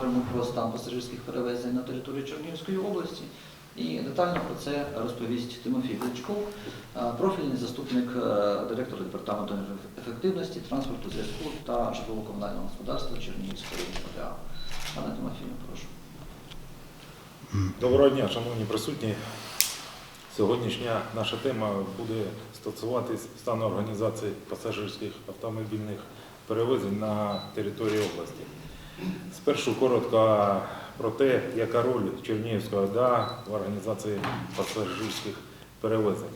поговоримо про стан пасажирських перевезень на території Чернігівської області. І детально про це розповість Тимофій Величков, е, профільний заступник е, директора департаменту ефективності, транспорту, зв'язку та житлово-комунального господарства Чернігівської ОДА. Пане Тимофію, прошу. Доброго дня, шановні присутні. Сьогоднішня наша тема буде стосуватись стану організації пасажирських автомобільних перевезень на території області. Спершу коротко про те, яка роль Чернігівської ОДА в організації пасажирських перевезень.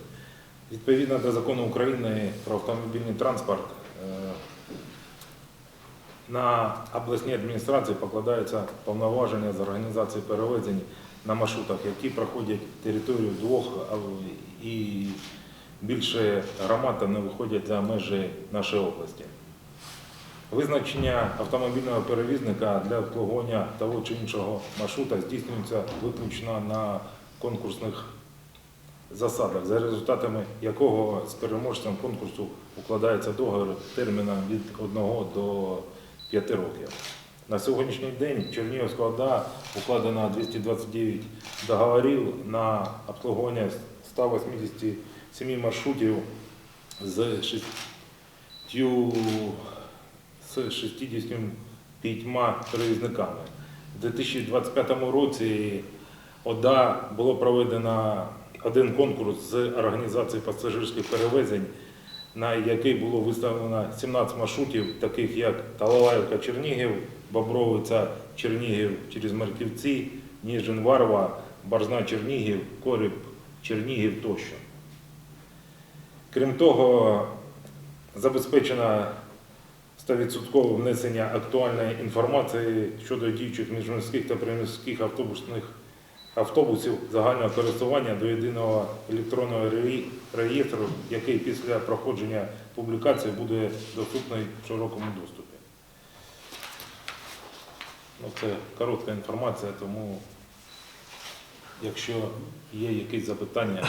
Відповідно до закону України про автомобільний транспорт, е, на обласній адміністрації покладаються повноваження з організації перевезень на маршрутах, які проходять територію двох і більше громад не виходять за межі нашої області. Визначення автомобільного перевізника для обслуговування того чи іншого маршрута здійснюється виключно на конкурсних засадах, за результатами якого з переможцем конкурсу укладається договір терміном від 1 до 5 років. На сьогоднішній день Чернігівська ОДА укладено 229 договорів на обслуговування 187 маршрутів з 6, з 65 перевізниками. У 2025 році ОДА було проведено один конкурс з організації пасажирських перевезень, на який було виставлено 17 маршрутів, таких як Талалаївка Чернігів, Бобровиця Чернігів через Марківці, Ніжин Варва, Барзна Чернігів, Коріб Чернігів тощо. Крім того, забезпечено 100% внесення актуальної інформації щодо діючих міжміських та приміських автобусних автобусів загального користування до єдиного електронного реєстру, який після проходження публікації буде доступний в широкому доступі. Ну, це коротка інформація, тому якщо є якісь запитання,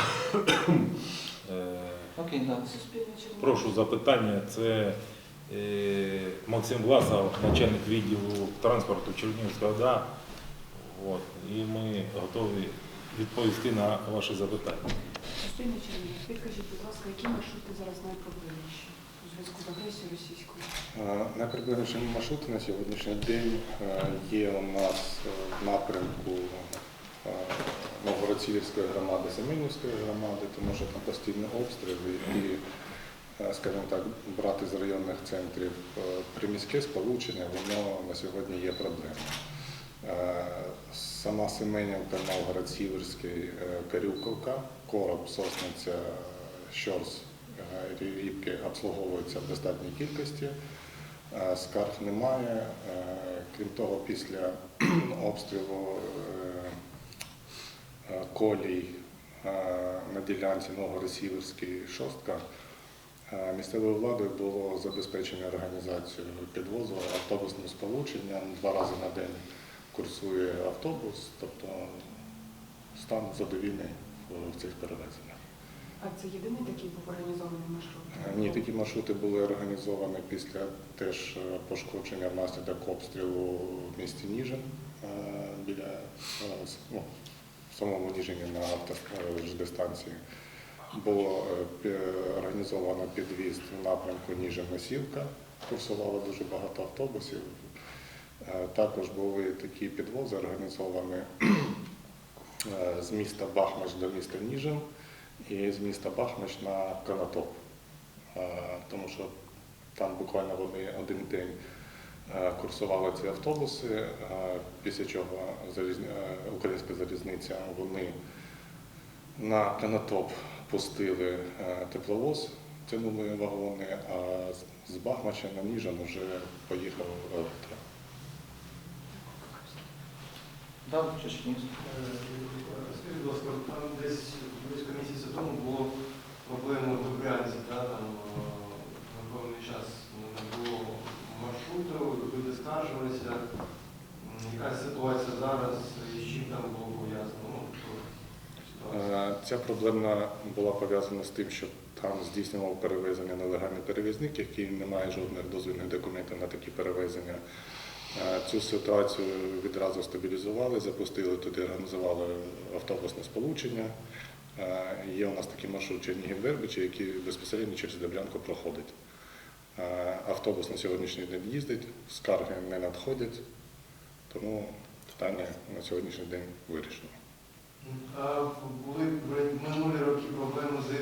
прошу запитання. Це Максим Власов, начальник відділу транспорту Чернігівської ОДА. От, і ми готові відповісти на ваші запитання. Суспільне Чернігів. Підкажіть, будь ласка, які маршрути зараз найпроблемніші у зв'язку з агресією російською? Е, маршрути на сьогоднішній день е, є у нас е, в напрямку е, Новгород-Сіверської громади, Семенівської громади, тому що там постійні обстріли і, е, скажімо так, брати з районних центрів е, приміське сполучення, воно на сьогодні є проблемою. Е, Сама Семенівка, Новгород-Сіверський, е, Карюковка, Короб, Сосниця, Щорс, е, Рібки обслуговуються в достатній кількості. Е, Скарг немає. Е, Крім того, після обстрілу е, е, колій е, на ділянці Новгород-Сіверський шостка е, місцевою владою було забезпечено організацію підвозу автобусним сполученням. Два рази на день курсує автобус, тобто стан задовільний в цих перевезеннях. А це єдиний такий був організований маршрут? Ні, такі маршрути були організовані після теж е, пошкодження внаслідок обстрілу в місті Ніжин е, біля е, ну, в самому Ніжині на автостанції. Було е, організовано підвіз в напрямку Ніжин-Носівка, курсувало дуже багато автобусів. Е, Також були такі підвози організовані е, з міста Бахмач до міста Ніжин і з міста Бахмач на Конотоп. Тому що там буквально вони один день курсували ці автобуси, після чого українська залізниця вони на Конотоп пустили е, тепловоз, тянули вагони, а з- Бахмача на Ніжин вже поїхав електро. Да, Чернігівський. Скажіть, будь ласка, там десь Ця проблема була пов'язана з тим, що там здійснював перевезення нелегальний перевізник, який не має жодних дозвільних документів на такі перевезення. Е, Цю ситуацію відразу стабілізували, запустили туди, організували автобусне сполучення. Е, Є у нас такий маршрут Чернігів-Вербичі, який безпосередньо через Деблянку проходить. Е, Автобус на сьогоднішній день їздить, скарги не надходять, тому питання на сьогоднішній день вирішено. А були минулі роки проблеми з е,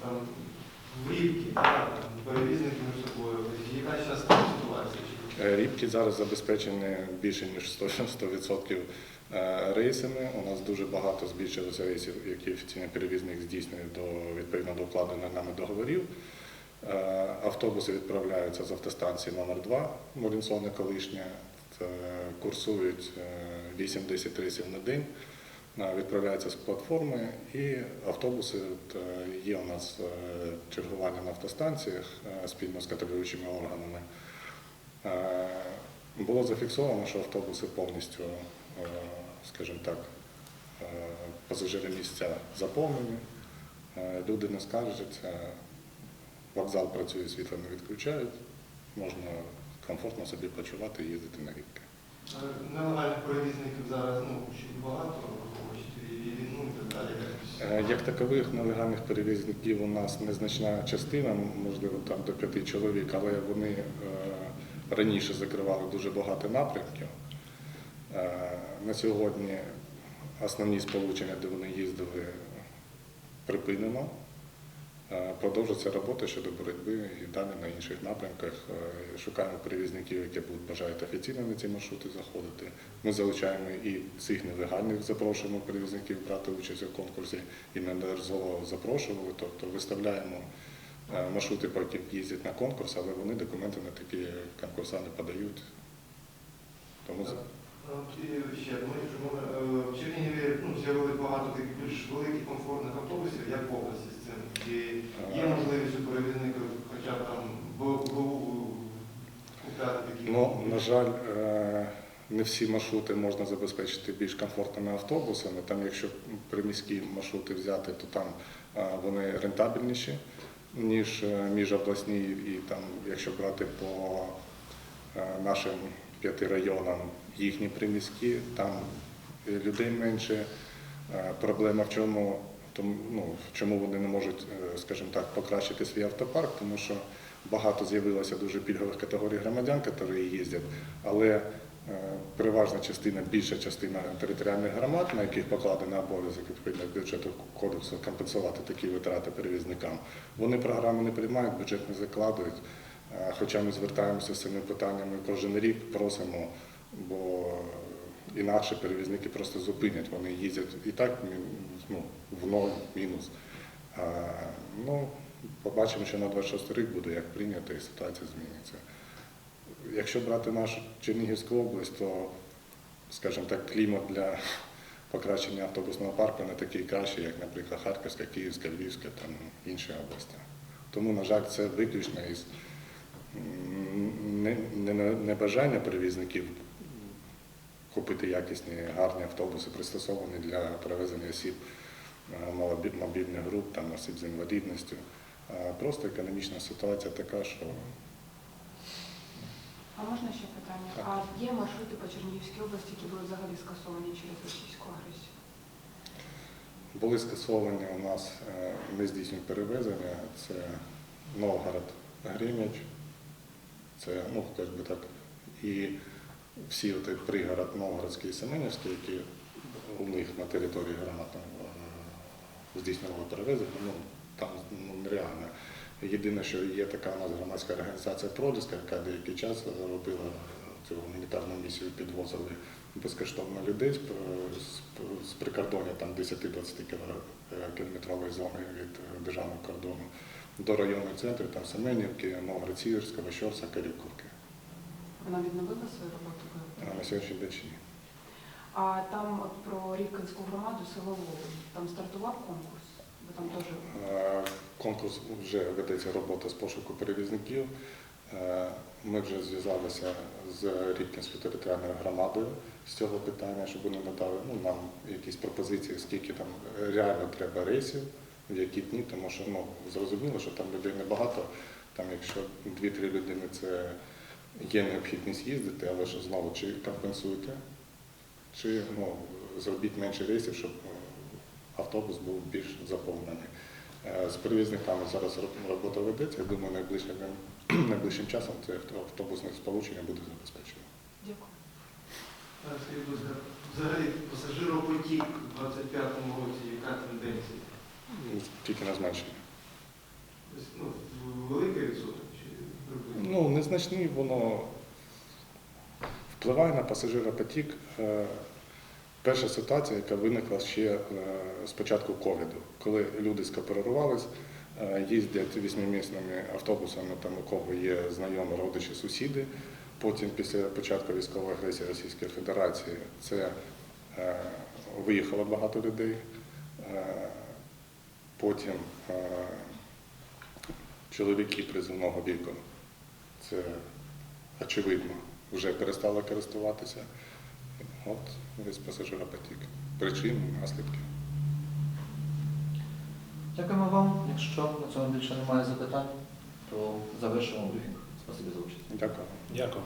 там да, перевізники між собою. Яка зараз там ситуація? Е, Рібки зараз забезпечені більше ніж 100%, 100% е, рейсами. У нас дуже багато збільшилося рейсів, які офіційний перевізник здійснює до відповідно до укладених нами договорів. Автобуси відправляються з автостанції номер 2 Молінсони колишня, курсують е, 8-10 рейсів на день. Відправляються з платформи і автобуси е, є у нас е, чергування на автостанціях е, спільно з контролюючими органами. Було зафіксовано, що автобуси повністю, скажімо так, пасажири місця заповнені, люди не скаржаться, вокзал працює, світло не відключають, можна комфортно собі почувати і їздити на рідки. Нелегальних перевізників зараз ну, багато, Як такових нелегальних перевізників у нас незначна частина, можливо, там до п'яти чоловік, але вони е, раніше закривали дуже багато напрямків. Е, На сьогодні основні сполучення, де вони їздили, припинено. Е, Продовжується робота щодо боротьби і далі на інших напрямках. Е, Шукаємо перевізників, які будуть бажають офіційно на ці маршрути заходити. Ми залучаємо і цих нелегальних, запрошуємо перевізників брати участь у конкурсі і неодноразово запрошували. Тобто виставляємо е, маршрути, по їздять на конкурс, але вони документи на такі конкурси не подають. Тому От і ще ми ж, ми, е, в Чернігові ну, з'явилось багато більш великих комфортних автобусів, як в області з цим. І є можливість у перевізників хоча б там БУ купляти такі. Ну, на жаль, е, не всі маршрути можна забезпечити більш комфортними автобусами. Там, якщо приміські маршрути взяти, то там е, вони рентабельніші, ніж е, міжобласні. І там, якщо брати по нашим п'яти районам їхні приміські, там людей менше. Е, Проблема в чому? Тому, ну, в чому вони не можуть, е, скажімо так, покращити свій автопарк, тому що багато з'явилося дуже пільгових категорій громадян, які їздять, але е, переважна частина, більша частина територіальних громад, на яких покладено обов'язок відповідно бюджету кодексу компенсувати такі витрати перевізникам, вони програми не приймають, бюджет не закладують. Хоча ми звертаємося з цими питаннями кожен рік, просимо, бо інакше перевізники просто зупинять. Вони їздять і так ну, в ноль мінус. А, ну, побачимо, що на 26 рік буде як прийнято, і ситуація зміниться. Якщо брати нашу Чернігівську область, то, скажімо так, клімат для покращення автобусного парку не такий кращий, як, наприклад, Харківська, Київська, Львівська та інші області. Тому, на жаль, це виключно із небажання перевізників купити якісні гарні автобуси, пристосовані для перевезення осіб е, мобільних груп, там, осіб з інвалідністю. Просто економічна ситуація така, що А можна ще питання? Так. А є маршрути по Чернігівській області, які були взагалі скасовані через російську агресію? були скасовані у нас е, не здійснюють перевезення. Це Новгород, Грем'яч, це, ну, як би так, і всі от пригород Новгородський і Семенівський, які у них на території громад е, здійснювали перевезення, ну, там ну, нереально. Єдине, що є така у нас громадська організація Проліска, яка деякий час робила цю гуманітарну місію, підвозили безкоштовно людей з, прикордоння там 10-20 кілометрової зони від е, державного кордону до районних центрів, там Семенівки, Новгород-Сіверська, Ващорса, Карівковки. Вона відновила свою роботу? А на сьогоднішній день ще ні. А там от про Рівкинську громаду село Волин, там стартував конкурс? Ви там теж Конкурс вже ведеться робота з пошуку перевізників. Е, Ми вже зв'язалися з Рібкінською територіальною громадою з цього питання, щоб вони надали ну, нам якісь пропозиції, скільки там реально треба рейсів, в які дні, тому що ну, зрозуміло, що там людей небагато. Там, якщо 2-3 людини це є необхідність їздити, але ж знову чи компенсуйте, чи ну, зробіть менше рейсів, щоб е, автобус був більш заповнений. Е, З перевізниками зараз робота ведеться. Я думаю, найближчим, найближчим часом це автобусне сполучення буде забезпечено. Дякую. Взагалі пасажиропотік у 25-му році, яка тенденція? Ну, Тільки на зменшення. Ну, великий відсоток? Ну, незначний, воно впливає на пасажиропотік. Е, Перша ситуація, яка виникла ще е, з початку ковіду, коли люди скооперувались, е, їздять вісьмимісними автобусами, там у кого є знайомі родичі, сусіди. Потім, після початку військової агресії Російської Федерації, це виїхало багато людей. Потім чоловіки призовного віку, це очевидно, вже перестали користуватися. От весь пасажиропотік. Причини, наслідки. Дякуємо вам. Якщо на цьому більше немає запитань, то завершимо брифінг. Спасибі за участь. Дякую. Дякую.